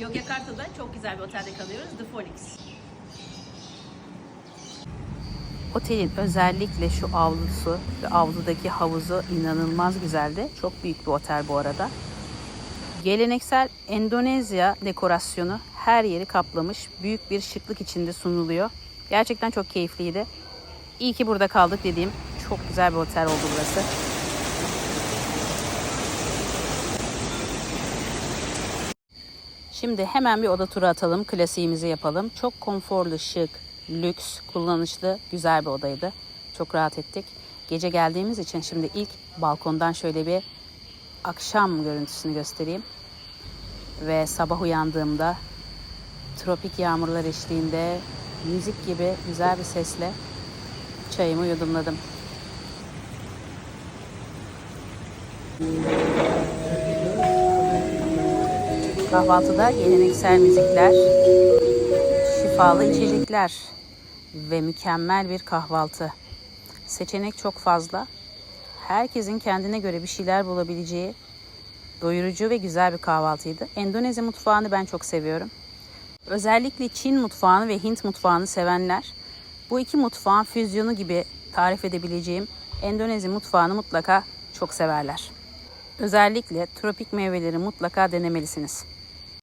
Yogyakarta'da çok güzel bir otelde kalıyoruz. The Phoenix. Otelin özellikle şu avlusu ve avludaki havuzu inanılmaz güzeldi. Çok büyük bir otel bu arada. Geleneksel Endonezya dekorasyonu her yeri kaplamış. Büyük bir şıklık içinde sunuluyor. Gerçekten çok keyifliydi. İyi ki burada kaldık dediğim çok güzel bir otel oldu burası. Şimdi hemen bir oda turu atalım. Klasiğimizi yapalım. Çok konforlu, şık, lüks, kullanışlı, güzel bir odaydı. Çok rahat ettik. Gece geldiğimiz için şimdi ilk balkondan şöyle bir akşam görüntüsünü göstereyim. Ve sabah uyandığımda tropik yağmurlar eşliğinde müzik gibi güzel bir sesle çayımı yudumladım. Kahvaltıda geleneksel müzikler, şifalı içecekler ve mükemmel bir kahvaltı. Seçenek çok fazla. Herkesin kendine göre bir şeyler bulabileceği doyurucu ve güzel bir kahvaltıydı. Endonezya mutfağını ben çok seviyorum. Özellikle Çin mutfağını ve Hint mutfağını sevenler bu iki mutfağın füzyonu gibi tarif edebileceğim Endonezya mutfağını mutlaka çok severler. Özellikle tropik meyveleri mutlaka denemelisiniz.